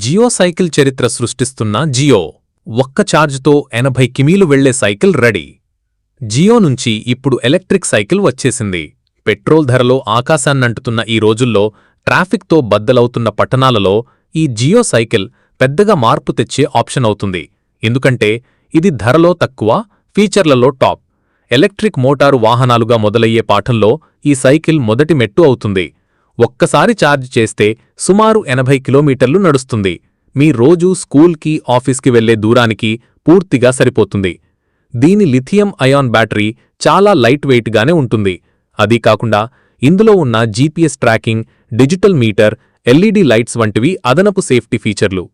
Jio cycle చరిత్ర సృష్టిస్తున్న జియో ఒక్క ఛార్జ్తో ఎనభై కిమీలు వెళ్ళే సైకిల్ రెడీ. జియో నుంచి ఇప్పుడు ఎలక్ట్రిక్ సైకిల్ వచ్చేసింది. పెట్రోల్ ధరలో ఆకాశాన్నంటుతున్న ఈ రోజుల్లో ట్రాఫిక్తో బద్దలవుతున్న పట్టణాలలో ఈ జియో సైకిల్ పెద్దగా మార్పు తెచ్చే ఆప్షన్ అవుతుంది. ఎందుకంటే ఇది ధరలో తక్కువ ఫీచర్లలో టాప్. ఎలక్ట్రిక్ మోటారు వాహనాలుగా మొదలయ్యే పాఠంలో ఈ సైకిల్ మొదటి మెట్టు అవుతుంది. ఒక్కసారి ఛార్జ్ చేస్తే సుమారు ఎనభై కిలోమీటర్లు నడుస్తుంది. మీ రోజూ స్కూల్కి ఆఫీస్కి వెళ్ళే దూరానికి పూర్తిగా సరిపోతుంది. దీని లిథియం అయాన్ బ్యాటరీ చాలా లైట్ వెయిట్గానే ఉంటుంది. అదీ కాకుండా ఇందులో ఉన్న GPS tracking digital meter LED lights వంటివి అదనపు సేఫ్టీ ఫీచర్లు.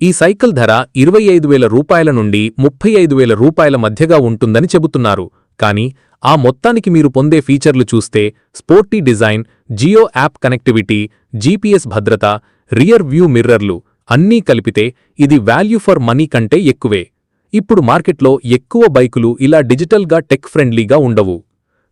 ఈ సైకిల్ ధర ఇరవై ఐదు వేల రూపాయల నుండి ముప్పై ఐదు వేల రూపాయల మధ్యగా ఉంటుందని చెబుతున్నారు. కానీ ఆ మొత్తానికి మీరు పొందే ఫీచర్లు చూస్తే sporty design Jio app connectivity GPS భద్రత రియర్ వ్యూ మిర్రర్లు అన్నీ కలిపితే ఇది వాల్యూ ఫర్ మనీ కంటే ఎక్కువే. ఇప్పుడు మార్కెట్లో ఎక్కువ బైకులు ఇలా డిజిటల్గా టెక్ ఫ్రెండ్లీగా ఉండవు.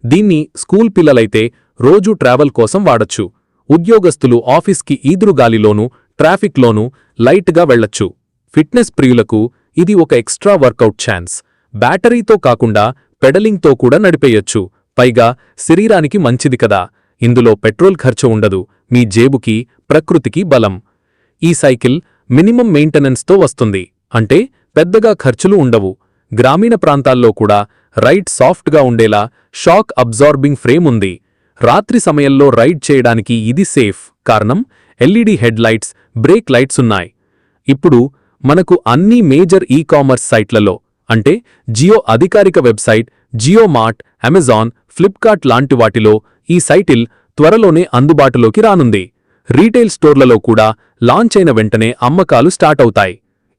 దీన్ని స్కూల్ పిల్లలైతే రోజూ ట్రావెల్ కోసం వాడచ్చు. ఉద్యోగస్తులు ఆఫీస్కి ఈదురుగాలిలోనూ ట్రాఫిక్లోనూ లైట్గా వెళ్ళొచ్చు ఫిట్నెస్ ప్రియులకు ఇది ఒక ఎక్స్ట్రా వర్కౌట్ ఛాన్స్. బ్యాటరీతో కాకుండా పెడలింగ్తో కూడా నడిపేయొచ్చు. పైగా శరీరానికి మంచిది కదా. ఇందులో పెట్రోల్ ఖర్చు ఉండదు మీ జేబుకి ప్రకృతికి బలం. ఈ సైకిల్ మినిమం మెయింటెనెన్స్తో వస్తుంది. అంటే పెద్దగా ఖర్చులు ఉండవు. గ్రామీణ ప్రాంతాల్లో కూడా రైడ్ సాఫ్ట్గా ఉండేలా షాక్ అబ్జార్బింగ్ ఫ్రేమ్ ఉంది. రాత్రి సమయంలో రైడ్ చేయడానికి ఇది సేఫ్. కారణం LED head lights brake lights ఉన్నాయి. ఇప్పుడు మనకు అన్ని మేజర్ ఈ కామర్స్ సైట్లలో అంటే జియో అధికారిక website Jio Mart Amazon Flipkart లాంటి వాటిలో ఈ సైటిల్ త్వరలోనే అందుబాటులోకి రానుంది. రీటైల్ స్టోర్లలో కూడా లాంచ్ అయిన వెంటనే అమ్మకాలు స్టార్ట్ అవుతాయి.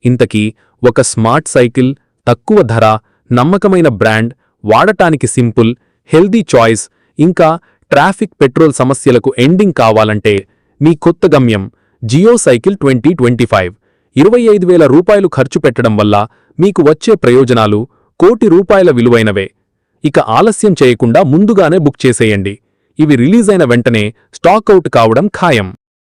ఇంతకీ ఒక స్మార్ట్ సైకిల్ తక్కువ ధర నమ్మకమైన బ్రాండ్ వాడటానికి సింపుల్ హెల్దీ చాయిస్ ఇంకా ట్రాఫిక్ పెట్రోల్ సమస్యలకు ఎండింగ్ కావాలంటే మీ కొత్త గమ్యం Jio cycle twenty twenty five. ఇరవై ఐదు వేల రూపాయలు ఖర్చు పెట్టడం వల్ల మీకు వచ్చే ప్రయోజనాలు కోటి రూపాయల విలువైనవే. ఇక ఆలస్యం చేయకుండా ముందుగానే బుక్ చేసేయండి. ఇవి రిలీజ్ అయిన వెంటనే స్టాక్ అవుట్ కావడం ఖాయం.